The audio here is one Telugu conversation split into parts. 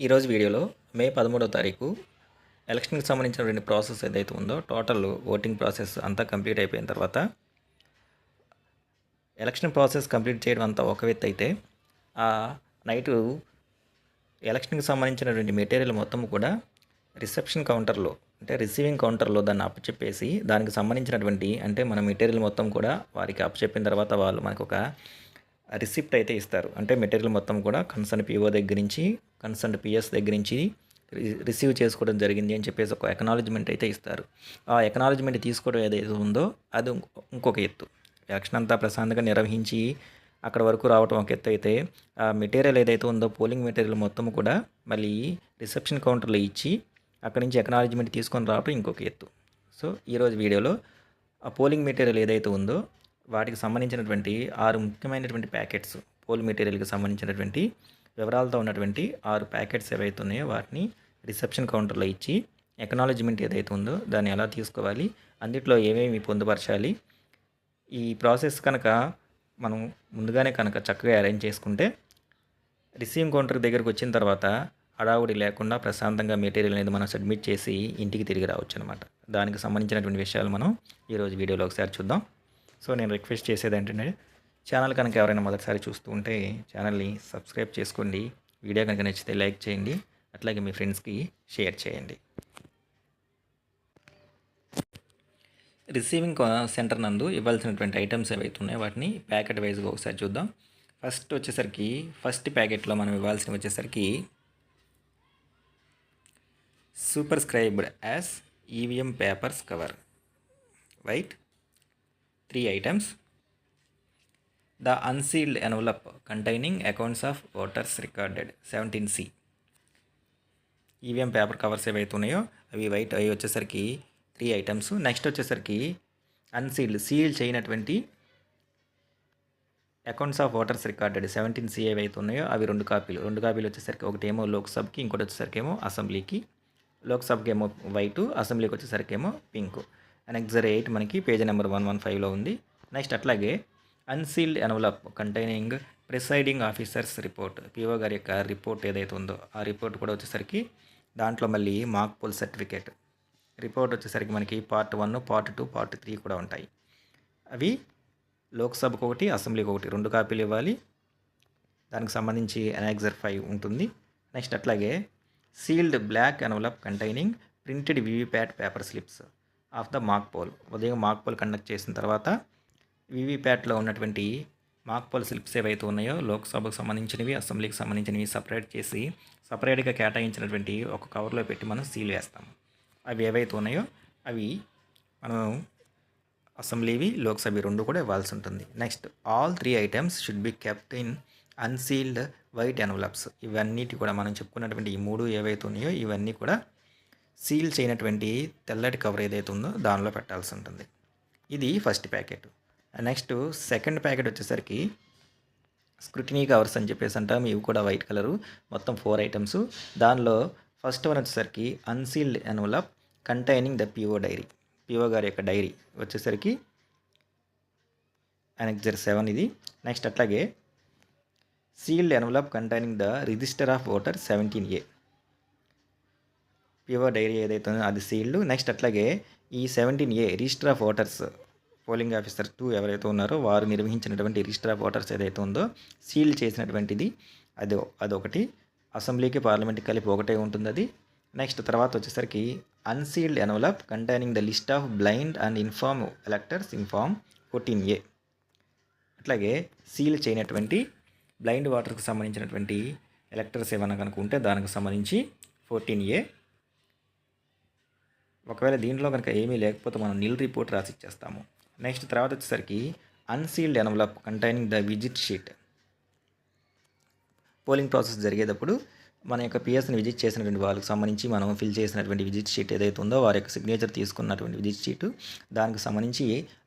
ఈరోజు వీడియోలో మే పదమూడవ తారీఖు ఎలక్షన్కి సంబంధించిన రెండు ప్రాసెస్ ఏదైతే ఉందో టోటల్ ఓటింగ్ ప్రాసెస్ అంతా కంప్లీట్ అయిపోయిన తర్వాత ఎలక్షన్ ప్రాసెస్ కంప్లీట్ చేయడం అంతా ఒక వ్యక్తి అయితే ఆ నైటు ఎలక్షన్కి సంబంధించినటువంటి మెటీరియల్ మొత్తం కూడా రిసెప్షన్ కౌంటర్లో అంటే రిసీవింగ్ కౌంటర్లో దాన్ని అప్పచెప్పేసి దానికి సంబంధించినటువంటి అంటే మన మెటీరియల్ మొత్తం కూడా వారికి అప్పచెప్పిన తర్వాత వాళ్ళు మనకు ఒక రిసిప్ట్ అయితే ఇస్తారు. అంటే మెటీరియల్ మొత్తం కూడా కన్సర్న్ పీఓ దగ్గర నుంచి కన్సర్న్ పిఎస్ దగ్గర నుంచి రిసీవ్ చేసుకోవడం జరిగింది అని చెప్పేసి ఒక ఎకనాలజ్మెంట్ అయితే ఇస్తారు. ఆ ఎకనాలజ్మెంట్ తీసుకోవడం ఏదైతే ఉందో అది ఇంకొక ఎత్తు. యాక్షన్ అంతా ప్రశాంతంగా నిర్వహించి అక్కడ వరకు రావటం ఒక ఎత్తు అయితే ఆ మెటీరియల్ ఏదైతే ఉందో పోలింగ్ మెటీరియల్ మొత్తం కూడా మళ్ళీ రిసెప్షన్ కౌంటర్లో ఇచ్చి అక్కడి నుంచి ఎకనాలజ్మెంట్ తీసుకొని రావటం ఇంకొక ఎత్తు. సో ఈరోజు వీడియోలో ఆ పోలింగ్ మెటీరియల్ ఏదైతే ఉందో వాటికి సంబంధించినటువంటి ఆరు ముఖ్యమైనటువంటి ప్యాకెట్స్ పోల్ మెటీరియల్కి సంబంధించినటువంటి వివరాలతో ఉన్నటువంటి ఆరు ప్యాకెట్స్ ఏవైతే ఉన్నాయో వాటిని రిసెప్షన్ కౌంటర్లో ఇచ్చి ఎకనాలజ్మెంట్ ఏదైతే ఉందో దాన్ని ఎలా తీసుకోవాలి అందుట్లో ఏమేమి పొందుపరచాలి ఈ ప్రాసెస్ కనుక మనం ముందుగానే కనుక చక్కగా అరేంజ్ చేసుకుంటే రిసీవింగ్ కౌంటర్ దగ్గరకు వచ్చిన తర్వాత హడావుడి లేకుండా ప్రశాంతంగా మెటీరియల్ అనేది మనం సబ్మిట్ చేసి ఇంటికి తిరిగి రావచ్చు అనమాట దానికి సంబంధించినటువంటి విషయాలు మనం ఈరోజు వీడియోలో ఒకసారి చూద్దాం. సో నేను రిక్వెస్ట్ చేసేది ఏంటంటే ఛానల్ కనుక ఎవరైనా మొదటిసారి చూస్తూ ఉంటే ఛానల్ని సబ్స్క్రైబ్ చేసుకోండి. వీడియో కనుక నచ్చితే లైక్ చేయండి. అట్లాగే మీ ఫ్రెండ్స్కి షేర్ చేయండి. రిసీవింగ్ సెంటర్ నందు ఇవ్వాల్సినటువంటి ఐటమ్స్ ఏవైతే ఉన్నాయో వాటిని ప్యాకెట్ వైజ్గా ఒకసారి చూద్దాం. ఫస్ట్ వచ్చేసరికి ఫస్ట్ ప్యాకెట్లో మనం ఇవ్వాల్సినవి వచ్చేసరికి superscribed as EVM papers cover. White three items. The unsealed envelope containing accounts of voters recorded seventeen C. EVM paper covers ఏవైతే ఉన్నాయో అవి వైట్ అవి వచ్చేసరికి త్రీ ఐటమ్స్. నెక్స్ట్ వచ్చేసరికి అన్సీల్డ్ సీల్ చేయనటువంటి accounts of voters recorded seventeen C ఏవైతే ఉన్నాయో అవి రెండు కాపీలు. రెండు కాపీలు వచ్చేసరికి ఒకటేమో లోక్సభకి ఇంకోటి వచ్చేసరికి ఏమో అసెంబ్లీకి. లోక్సభకి ఏమో వైటు అసెంబ్లీకి వచ్చేసరికి ఏమో పింక్. నెక్స్ట్ ఎయిట్ మనకి పేజ్ నెంబర్ వన్ వన్ ఫైవ్లో ఉంది. నెక్స్ట్ అట్లాగే unsealed envelope containing presiding officers report. PO గారి యొక్క రిపోర్ట్ ఏదైతే ఉందో ఆ రిపోర్ట్ కూడా వచ్చేసరికి దాంట్లో మళ్ళీ మార్క్ పోల్ సర్టిఫికేట్. రిపోర్ట్ వచ్చేసరికి మనకి part one part two part three కూడా ఉంటాయి. అవి లోక్సభకు ఒకటి అసెంబ్లీకి ఒకటి రెండు కాపీలు ఇవ్వాలి. దానికి సంబంధించి ఎనాక్సర్ ఫైవ్ ఉంటుంది. నెక్స్ట్ అట్లాగే sealed black envelope containing printed VVPAT paper slips of the mock poll. ఉదయం మార్క్ పోల్ కండక్ట్ చేసిన తర్వాత వివిప్యాట్లో ఉన్నటువంటి మాక్ పోల్ స్లిప్స్ ఏవైతే ఉన్నాయో లోక్సభకు సంబంధించినవి అసెంబ్లీకి సంబంధించినవి సపరేట్ చేసి సపరేట్గా కేటాయించినటువంటి ఒక కవర్లో పెట్టి మనం సీల్ వేస్తాం. అవి ఏవైతే ఉన్నాయో అవి మనం అసెంబ్లీవి లోక్సభ రెండు కూడా ఇవ్వాల్సి ఉంటుంది. Next all three items should be kept in unsealed white envelopes ఇవన్నిటి కూడా మనం చెప్పుకున్నటువంటి ఈ మూడు ఏవైతే ఉన్నాయో ఇవన్నీ కూడా సీల్ చేయనటువంటి తెల్లటి కవర్ ఏదైతే ఉందో దానిలో పెట్టాల్సి ఉంటుంది. ఇది first packet. Next second packet వచ్చేసరికి స్క్రూటినీ కవర్స్ అని చెప్పేసి అంటాం. ఇవి కూడా వైట్ కలరు. మొత్తం ఫోర్ ఐటమ్స్. దానిలో ఫస్ట్ వన్ వచ్చేసరికి unsealed envelope containing the PO diary. PO గారి యొక్క డైరీ వచ్చేసరికి అనెక్జర్ సెవెన్ ఇది. నెక్స్ట్ అట్లాగే sealed envelope containing the register of voter seventeen A. PO diary ఏదైతే అది సీల్డ్. నెక్స్ట్ అట్లాగే ఈ seventeen A register of voters polling officer two ఎవరైతే ఉన్నారో వారు నిర్వహించినటువంటి రిజిస్టర్ ఆఫ్ ఓటర్స్ ఏదైతే ఉందో సీల్ చేసినటువంటిది. అది అదొకటి. అసెంబ్లీకి పార్లమెంట్కి కలిపి ఒకటే ఉంటుంది అది. నెక్స్ట్ తర్వాత వచ్చేసరికి unsealed envelope containing the list of blind and infirm electors in form fourteen A. అట్లాగే సీల్ చేయనటువంటి బ్లైండ్ వాటర్కు సంబంధించినటువంటి ఎలక్టర్స్ ఏమైనా కనుక ఉంటే దానికి సంబంధించి ఫోర్టీన్ ఏ. ఒకవేళ దీంట్లో కనుక ఏమీ లేకపోతే మనం నిల్ రిపోర్ట్ రాసి ఇచ్చేస్తాము. నెక్స్ట్ తర్వాత వచ్చేసరికి unsealed envelope containing the visit sheet polling process జరిగేటప్పుడు మన యొక్క పిఎస్ని విజిట్ చేసినటువంటి వాళ్ళకి సంబంధించి మనం ఫిల్ చేసినటువంటి విజిట్ షీట్ ఏదైతే ఉందో వారి యొక్క సిగ్నేచర్ తీసుకున్నటువంటి విజిట్ షీట్ దానికి సంబంధించి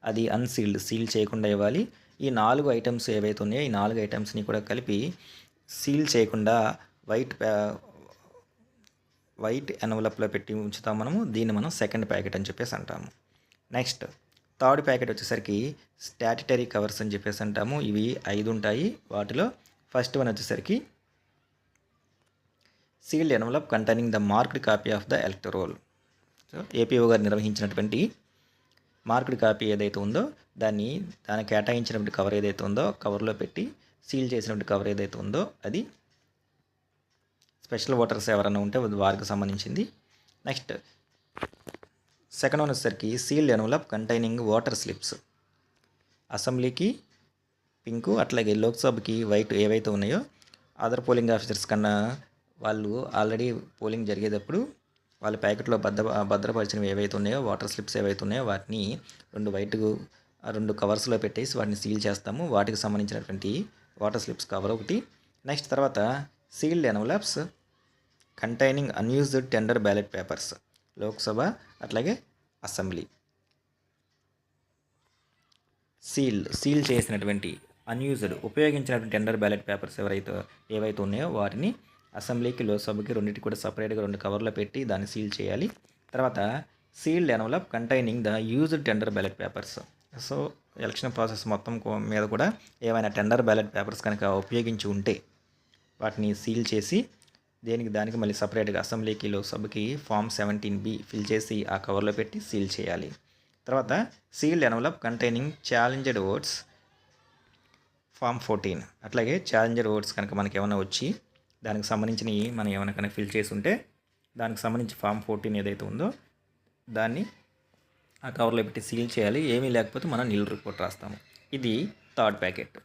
అది అన్సీల్డ్ సీల్ చేయకుండా ఇవ్వాలి. ఈ నాలుగు ఐటమ్స్ ఏవైతే ఉన్నాయో ఈ నాలుగు ఐటమ్స్ని కూడా కలిపి సీల్ చేయకుండా వైట్ వైట్ ఎన్వలప్లో పెట్టి ఉంచుతాం మనము. దీన్ని మనం సెకండ్ ప్యాకెట్ అని చెప్పేసి అంటాము. నెక్స్ట్ థర్డ్ ప్యాకెట్ వచ్చేసరికి స్టాటిటరీ కవర్స్ అని చెప్పేసి అంటాము. ఇవి ఐదు ఉంటాయి. వాటిలో ఫస్ట్ వన్ వచ్చేసరికి sealed envelope containing the marked copy of the electoral. So APO గారు నిర్వహించినటువంటి మార్క్డ్ కాపీ ఏదైతే ఉందో దాన్ని దానికి కేటాయించినటువంటి కవర్ ఏదైతే ఉందో కవర్లో పెట్టి సీల్ చేసినటువంటి కవర్ ఏదైతే ఉందో అది స్పెషల్ ఓటర్స్ ఎవరైనా ఉంటే వారికి సంబంధించింది. నెక్స్ట్ సెకండ్ వన్ వచ్చేసరికి sealed envelope containing voter slips. అసెంబ్లీకి పింకు అట్లాగే లోక్సభకి వైట్ ఏవైతే ఉన్నాయో అదర్ పోలింగ్ ఆఫీసర్స్ కన్నా వాళ్ళు ఆల్రెడీ పోలింగ్ జరిగేటప్పుడు వాళ్ళ ప్యాకెట్లో భద్ర భద్రపరిచినవి ఏవైతే ఉన్నాయో వాటర్ స్లిప్స్ ఏవైతే ఉన్నాయో వాటిని రెండు వైట్ రెండు కవర్స్లో పెట్టేసి వాటిని సీల్ చేస్తాము. వాటికి సంబంధించినటువంటి వాటర్ స్లిప్స్ కవర్ ఒకటి. నెక్స్ట్ తర్వాత sealed envelopes containing unused tender ballot papers Lok Sabha అట్లాగే అసెంబ్లీ. సీల్ సీల్ చేసినటువంటి అన్యూజ్డ్ ఉపయోగించినటువంటి టెండర్ బ్యాలెట్ పేపర్స్ ఎవరైతే ఏవైతే ఉన్నాయో వాటిని అసెంబ్లీకి లోక్సభకి రెండింటికి కూడా సపరేట్గా రెండు కవర్లో పెట్టి దాన్ని సీల్ చేయాలి. తర్వాత sealed envelope containing the used tender ballot papers. So election process మొత్తం మీద కూడా ఏమైనా టెండర్ బ్యాలెట్ పేపర్స్ కనుక ఉపయోగించి ఉంటే వాటిని సీల్ చేసి దేనికి దానికి మళ్ళీ సపరేట్గా అసెంబ్లీకి లోక్సభకి ఫామ్ సెవెంటీన్ బి ఫిల్ చేసి ఆ కవర్లో పెట్టి సీల్ చేయాలి. తర్వాత sealed envelope containing challenged votes form fourteen. అట్లాగే ఛాలెంజర్ ఓట్స్ కనుక మనకి ఏమైనా వచ్చి దానికి సంబంధించినవి మనం ఏమైనా కనుక ఫిల్ చేసి ఉంటే దానికి సంబంధించి ఫామ్ ఫోర్టీన్ ఏదైతే ఉందో దాన్ని ఆ కవర్లో పెట్టి సీల్ చేయాలి. ఏమీ లేకపోతే మనం నీళ్ళు రిపోర్ట్ రాస్తాము. ఇది థర్డ్ ప్యాకెట్.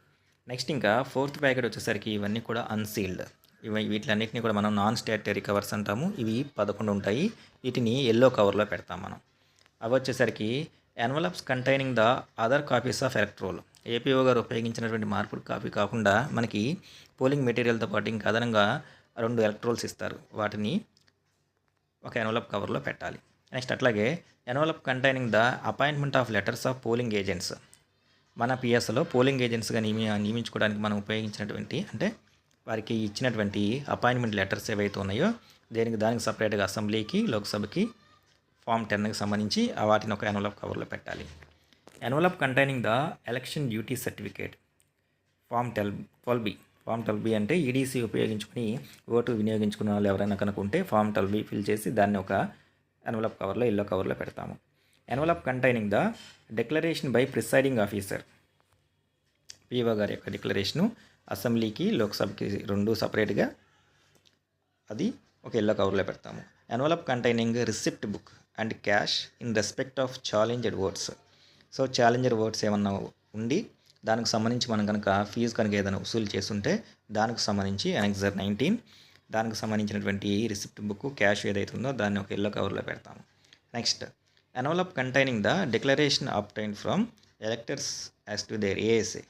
నెక్స్ట్ ఇంకా ఫోర్త్ ప్యాకెట్ వచ్చేసరికి ఇవన్నీ కూడా అన్సీల్డ్. ఇవి వీటిలన్నింటినీ కూడా మనం నాన్ స్టాటరీ కవర్స్ అంటాము. ఇవి పదకొండు ఉంటాయి. వీటిని ఎల్లో కవర్లో పెడతాం మనం. అవి వచ్చేసరికి envelopes containing the other copies of electoral APO గారు ఉపయోగించినటువంటి మార్పుడు కాపీ కాకుండా మనకి పోలింగ్ మెటీరియల్తో పాటు ఇంకా అదనంగా రెండు ఎలక్ట్రోల్స్ ఇస్తారు. వాటిని ఒక ఎన్వలప్ కవర్లో పెట్టాలి. నెక్స్ట్ అట్లాగే envelope containing the appointment of letters of polling agents మన పిఎస్లో పోలింగ్ ఏజెంట్స్గా నియమి నియమించుకోవడానికి మనం ఉపయోగించినటువంటి అంటే వారికి ఇచ్చినటువంటి అపాయింట్మెంట్ లెటర్స్ ఏవైతే ఉన్నాయో దేనికి దానికి సపరేట్గా అసెంబ్లీకి లోక్సభకి ఫామ్ టెన్కి సంబంధించి వాటిని ఒక ఎన్వలప్ కవర్లో పెట్టాలి. Envelope containing the election duty certificate. Form tell twelve B. Form twelve B అంటే ఈడీసీ ఉపయోగించుకుని ఓటు వినియోగించుకున్న వాళ్ళు ఎవరైనా కనుకుంటే ఫామ్ ట్వెల్వ్ బి ఫిల్ చేసి దాన్ని ఒక ఎన్వలప్ కవర్లో ఎల్లో కవర్లో పెడతాము. Envelope containing the declaration by presiding officer. PO గారి యొక్క డిక్లరేషను అసెంబ్లీకి లోక్సభకి రెండు సపరేట్గా అది ఒక ఎల్లో కవర్లో పెడతాము. Envelope containing receipt book and cash in respect of challenged votes. So challenged votes ఏమన్నా ఉండి దానికి సంబంధించి మనం కనుక ఫీజు కనుక ఏదైనా వసూలు చేస్తుంటే దానికి సంబంధించి ఎనెక్సర్ నైన్టీన్ దానికి సంబంధించినటువంటి రిసిప్ట్ బుక్ క్యాష్ ఏదైతే ఉందో దాన్ని ఒక ఎల్లో కవర్లో పెడతాము. Next envelope containing the declaration obtained from electors as to their ASA.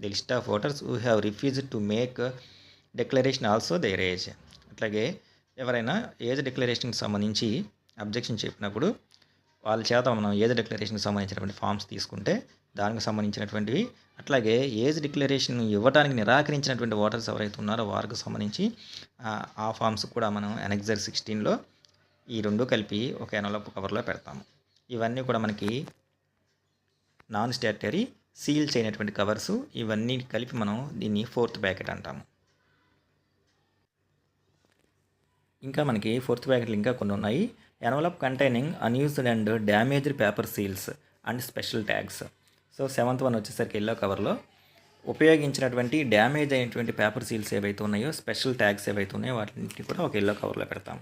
The list of voters who have refused to make declaration also their age అట్లాగే ఎవరైనా ఏజ్ డిక్లరేషన్కి సంబంధించి అబ్జెక్షన్ చెప్పినప్పుడు వాళ్ళ చేత మనం ఏజ్ డిక్లరేషన్కి సంబంధించినటువంటి ఫామ్స్ తీసుకుంటే దానికి సంబంధించినటువంటివి అట్లాగే ఏజ్ డిక్లరేషన్ ఇవ్వడానికి నిరాకరించినటువంటి ఓటర్స్ ఎవరైతే ఉన్నారో వారికి సంబంధించి ఆ- ఫామ్స్ కూడా మనం ఎనెక్జర్ సిక్స్టీన్లో ఈ రెండు కలిపి ఒక ఎనలప్ కవర్లో పెడతాము. ఇవన్నీ కూడా మనకి నాన్ స్టాటరీ సీల్ చేయనటువంటి కవర్స్ ఇవన్నీ కలిపి మనం దీన్ని ఫోర్త్ ప్యాకెట్ అంటాము. ఇంకా మనకి ఫోర్త్ ప్యాకెట్లు ఇంకా కొన్ని ఉన్నాయి. Envelope containing unused and damaged paper seals and special tags so seventh one వచ్చేసరికి ఎల్లో కవర్లో ఉపయోగించినటువంటి డ్యామేజ్ అయినటువంటి పేపర్ సీల్స్ ఏవైతే ఉన్నాయో స్పెషల్ ట్యాగ్స్ ఏవైతే ఉన్నాయో వాటిని కూడా ఒక ఎల్లో కవర్లో పెడతాం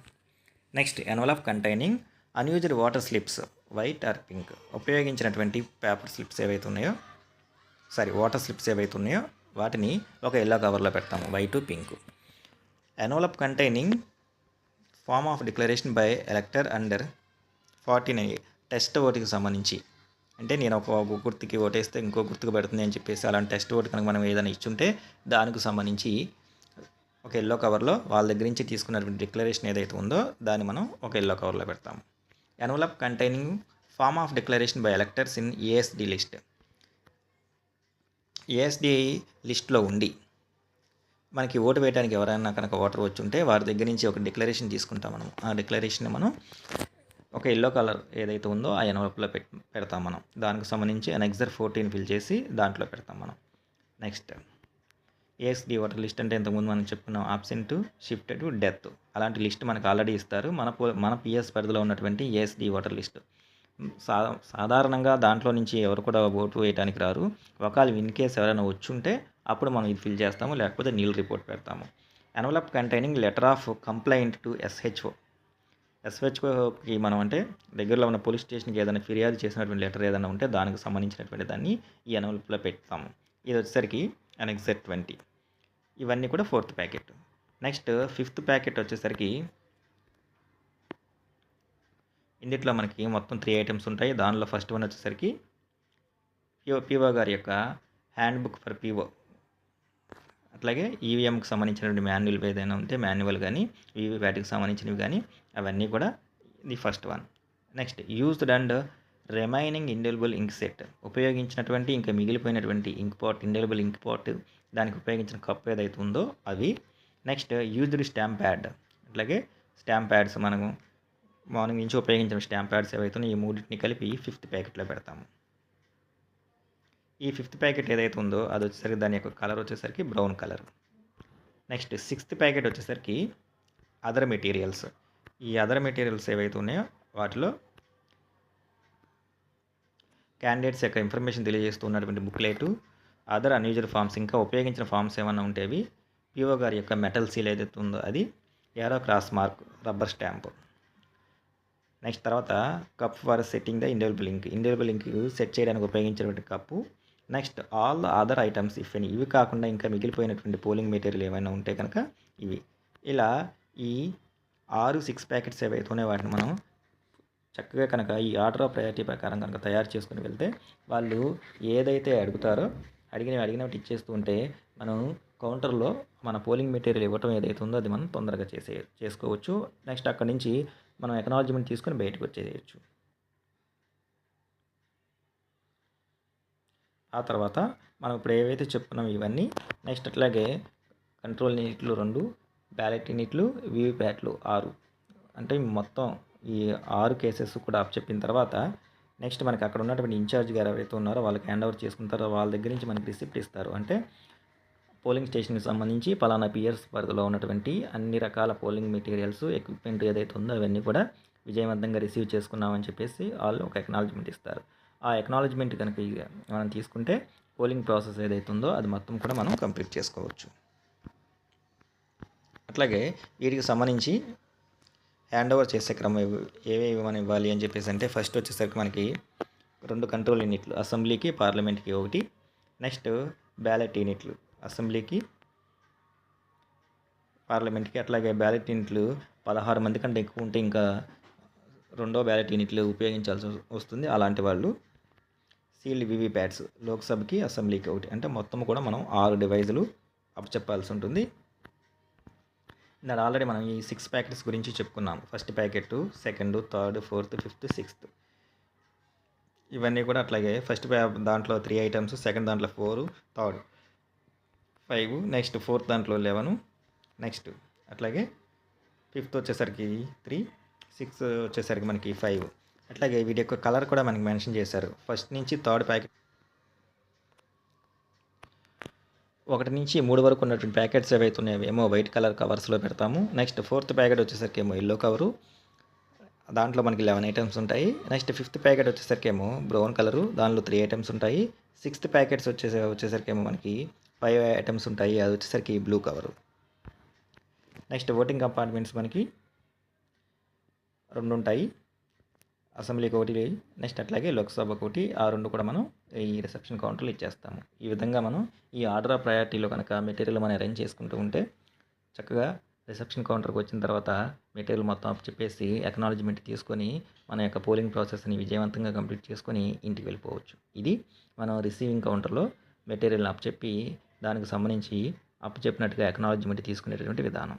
next envelope containing unused voter slips white or pink ఉపయోగించినటువంటి paper slips ఏవైతే ఉన్నాయో సారీ వాటర్ స్లిప్స్ ఏవైతే ఉన్నాయో వాటిని ఒక ఎల్లో కవర్లో పెడతాము white pink envelope containing form of declaration by elector under forty nine test ఓటుకి సంబంధించి. అంటే నేను ఒక ఒక గుర్తుకి ఓటేస్తే ఇంకో గుర్తుకు పెడుతుంది అని చెప్పేసి అలాంటి టెస్ట్ ఓటు కనుక మనం ఏదైనా ఇచ్చుంటే దానికి సంబంధించి ఒక ఎల్లో కవర్లో వాళ్ళ దగ్గర నుంచి తీసుకున్నటువంటి డిక్లరేషన్ ఏదైతే ఉందో దాన్ని మనం ఒక ఎల్లో కవర్లో పెడతాము. Envelope containing form of declaration by electors in ASD list ASD లిస్ట్లో ఉండి మనకి ఓటు వేయడానికి ఎవరైనా కనుక ఓటర్ వచ్చి ఉంటే వారి దగ్గర నుంచి ఒక డిక్లరేషన్ తీసుకుంటాం మనం. ఆ డిక్లరేషన్ మనం ఒక ఎల్లో కలర్ ఏదైతే ఉందో ఆ ఎన్వలప్లో పెట్ పెడతాం మనం. దానికి సంబంధించి నెక్సర్ ఫోర్టీన్ ఫిల్ చేసి దాంట్లో పెడతాం మనం. నెక్స్ట్ ఏఎస్డి ఓటర్ లిస్ట్ అంటే ఇంతకుముందు మనం చెప్పుకున్నాం ఆబ్సెంట్ షిఫ్టెడ్ డెత్ అలాంటి లిస్ట్ మనకు ఆల్రెడీ ఇస్తారు. మన పో మన పిఎస్ పరిధిలో ఉన్నటువంటి ఏఎస్డి ఓటర్ లిస్ట్. సా సాధారణంగా దాంట్లో నుంచి ఎవరు కూడా ఓటు వేయడానికి రారు. ఒకవేళ ఇన్ కేస్ ఎవరైనా వచ్చుంటే అప్పుడు మనం ఇది ఫిల్ చేస్తాము లేకపోతే నీళ్ళు రిపోర్ట్ పెడతాము. Envelope containing letter of complaint to SHO. ఎస్హెచ్ఓకి మనం అంటే దగ్గరలో ఉన్న పోలీస్ స్టేషన్కి ఏదైనా ఫిర్యాదు చేసినటువంటి లెటర్ ఏదైనా ఉంటే దానికి సంబంధించినటువంటి దాన్ని ఈ ఎన్వలప్లో పెడతాము. ఇది వచ్చేసరికి అనెక్సెట్ ట్వంటీ. ఇవన్నీ కూడా fourth packet. Next fifth packet వచ్చేసరికి ఇందుట్లో మనకి మొత్తం త్రీ ఐటమ్స్ ఉంటాయి. దానిలో ఫస్ట్ వన్ వచ్చేసరికి పిఓ పిఓ గారి యొక్క హ్యాండ్ బుక్ ఫర్ పిఓ అట్లాగే ఈవీఎంకి సంబంధించినటువంటి మాన్యువల్ ఏదైనా ఉంటే మాన్యువల్ కానీ వీవీప్యాట్కి సంబంధించినవి కానీ అవన్నీ కూడా ఇది first one next used and remaining indelible ink set ఉపయోగించినటువంటి ఇంకా మిగిలిపోయినటువంటి ink pot indelible ink pot దానికి ఉపయోగించిన కప్ ఏదైతే ఉందో అవి. నెక్స్ట్ యూజ్డ్ స్టాంప్ ప్యాడ్ అట్లాగే స్టాంప్ ప్యాడ్స్ మనము మార్నింగ్ నుంచి ఉపయోగించిన స్టాంప్ ప్యాడ్స్ ఏవైతే ఈ మూడింటిని కలిపి ఫిఫ్త్ ప్యాకెట్లో పెడతాము. ఈ ఫిఫ్త్ ప్యాకెట్ ఏదైతే ఉందో అది వచ్చేసరికి దాని యొక్క కలర్ వచ్చేసరికి brown colour. Next sixth packet వచ్చేసరికి అదర్ మెటీరియల్స్. ఈ అదర్ మెటీరియల్స్ ఏవైతే ఉన్నాయో వాటిలో క్యాండిడేట్స్ యొక్క ఇన్ఫర్మేషన్ తెలియజేస్తూ ఉన్నటువంటి బుక్లెట్ అదర్ అన్యూజువల్ ఫామ్స్ ఇంకా ఉపయోగించిన ఫామ్స్ ఏమైనా ఉంటేవి పిఓ గారి యొక్క మెటల్ సీల్ ఏదైతే ఉందో అది arrow cross mark rubber stamp. Next తర్వాత cup for setting the indelible ink. Indelible ink set చేయడానికి ఉపయోగించినటువంటి cup. Next all other items if any ఇవి కాకుండా ఇంకా మిగిలిపోయినటువంటి పోలింగ్ మెటీరియల్ ఏమైనా ఉంటే కనుక ఇవి. ఇలా ఈ ఆరు సిక్స్ ప్యాకెట్స్ ఏవైతే ఉన్నాయో వాటిని మనం చక్కగా కనుక ఈ ఆర్డర్ ఆఫ్ ప్రయారిటీ ప్రకారం కనుక తయారు చేసుకుని వెళ్తే వాళ్ళు ఏదైతే అడుగుతారో అడిగినవి అడిగినట్టు ఇచ్చేస్తూ ఉంటే మనం కౌంటర్లో మన పోలింగ్ మెటీరియల్ ఇవ్వటం ఏదైతే ఉందో అది మనం తొందరగా చేసే చేసుకోవచ్చు. నెక్స్ట్ అక్కడి నుంచి మనం ఎకనాలజీమెంట్ తీసుకొని బయటకు వచ్చేయచ్చు. ఆ తర్వాత మనం ఇప్పుడు ఏవైతే చెప్పుకున్నాం ఇవన్నీ నెక్స్ట్ అట్లాగే కంట్రోల్ యూనిట్లు రెండు బ్యాలెట్ యూనిట్లు వీవీప్యాట్లు ఆరు. అంటే మొత్తం ఈ ఆరు కేసెస్ కూడా అప్ చెప్పిన తర్వాత నెక్స్ట్ మనకి అక్కడ ఉన్నటువంటి ఇన్ఛార్జ్ గారు ఎవరైతే ఉన్నారో వాళ్ళకి హ్యాండ్ ఓవర్ చేసుకున్న తర్వాత వాళ్ళ దగ్గర నుంచి మనకి రిసిప్ట్ ఇస్తారు. అంటే పోలింగ్ స్టేషన్కి సంబంధించి పలానా పియర్స్ పరిధిలో ఉన్నటువంటి అన్ని రకాల పోలింగ్ మెటీరియల్స్ ఎక్విప్మెంట్ ఏదైతే ఉందో అవన్నీ కూడా విజయవంతంగా రిసీవ్ చేసుకున్నామని చెప్పేసి వాళ్ళు ఒక ఎక్నాలజ్మెంట్ ఇస్తారు. ఆ ఎక్నాలజ్మెంట్ కనుక మనం తీసుకుంటే పోలింగ్ ప్రాసెస్ ఏదైతే ఉందో అది మొత్తం కూడా మనం కంప్లీట్ చేసుకోవచ్చు. అట్లాగే వీటికి సంబంధించి హ్యాండ్ ఓవర్ చేసే క్రమం ఏవేవి మనం ఇవ్వాలి అని చెప్పేసి అంటే ఫస్ట్ వచ్చేసరికి మనకి రెండు కంట్రోల్ యూనిట్లు అసెంబ్లీకి పార్లమెంట్కి ఒకటి నెక్స్ట్ బ్యాలెట్ యూనిట్లు. అసెంబ్లీకి పార్లమెంట్కి అట్లాగే బ్యాలెట్ యూనిట్లు పదహారు మంది కంటే ఎక్కువ ఉంటే ఇంకా రెండో బ్యాలెట్ యూనిట్లు ఉపయోగించాల్సి వస్తుంది. అలాంటి వాళ్ళు సీల్డ్ వివి ప్యాడ్స్ లోక్సభకి అసెంబ్లీకి ఒకటి. అంటే మొత్తం కూడా మనం ఆరు డివైజులు అప్పచెప్పాల్సి ఉంటుంది. నేను ఆల్రెడీ మనం ఈ సిక్స్ ప్యాకెట్స్ గురించి చెప్పుకున్నాం first packet second third fourth fifth sixth. ఇవన్నీ కూడా అట్లాగే ఫస్ట్ దాంట్లో త్రీ ఐటమ్స్ సెకండ్ దాంట్లో four third. Five next fourth దాంట్లో లెవెన్ నెక్స్ట్ అట్లాగే ఫిఫ్త్ వచ్చేసరికి త్రీ సిక్స్ వచ్చేసరికి మనకి ఫైవ్. అట్లాగే వీటి యొక్క కలర్ కూడా మనకి మెన్షన్ చేశారు. ఫస్ట్ నుంచి థర్డ్ ప్యాకెట్ ఒకటి నుంచి మూడు వరకు ఉన్నటువంటి ప్యాకెట్స్ ఏవైతే ఉన్నాయో ఏమో వైట్ కలర్ కవర్స్లో పెడతాము. నెక్స్ట్ ఫోర్త్ ప్యాకెట్ వచ్చేసరికి ఏమో ఎల్లో కవరు. దాంట్లో మనకి లెవెన్ ఐటమ్స్ ఉంటాయి. నెక్స్ట్ ఫిఫ్త్ ప్యాకెట్ వచ్చేసరికి ఏమో బ్రౌన్ కలరు. దానిలో త్రీ ఐటమ్స్ ఉంటాయి. సిక్స్త్ ప్యాకెట్స్ వచ్చేసే వచ్చేసరికి ఏమో మనకి ఫైవ్ ఐటమ్స్ ఉంటాయి. అది వచ్చేసరికి blue cover next voting compartments మనకి రెండు ఉంటాయి. అసెంబ్లీకి ఒకటి నెక్స్ట్ అట్లాగే లోక్సభకు ఒకటి. ఆ రెండు కూడా మనం ఈ రిసెప్షన్ కౌంటర్లో ఇచ్చేస్తాము. ఈ విధంగా మనం ఈ ఆర్డర్ ఆఫ్ ప్రయారిటీలో కనుక మెటీరియల్ మనం అరేంజ్ చేసుకుంటూ ఉంటే చక్కగా రిసెప్షన్ కౌంటర్కి వచ్చిన తర్వాత మెటీరియల్ మొత్తం అప్ చెప్పేసి ఎకనాలజ్మెంట్ తీసుకొని మన యొక్క పోలింగ్ ప్రాసెస్ని విజయవంతంగా కంప్లీట్ చేసుకొని ఇంటికి వెళ్ళిపోవచ్చు. ఇది మనం రిసీవింగ్ కౌంటర్లో మెటీరియల్ అప్ చెప్పి దానికి సంబంధించి అప్పు చెప్పినట్టుగా ఎకనాలజ్మెంట్ తీసుకునేటటువంటి విధానం.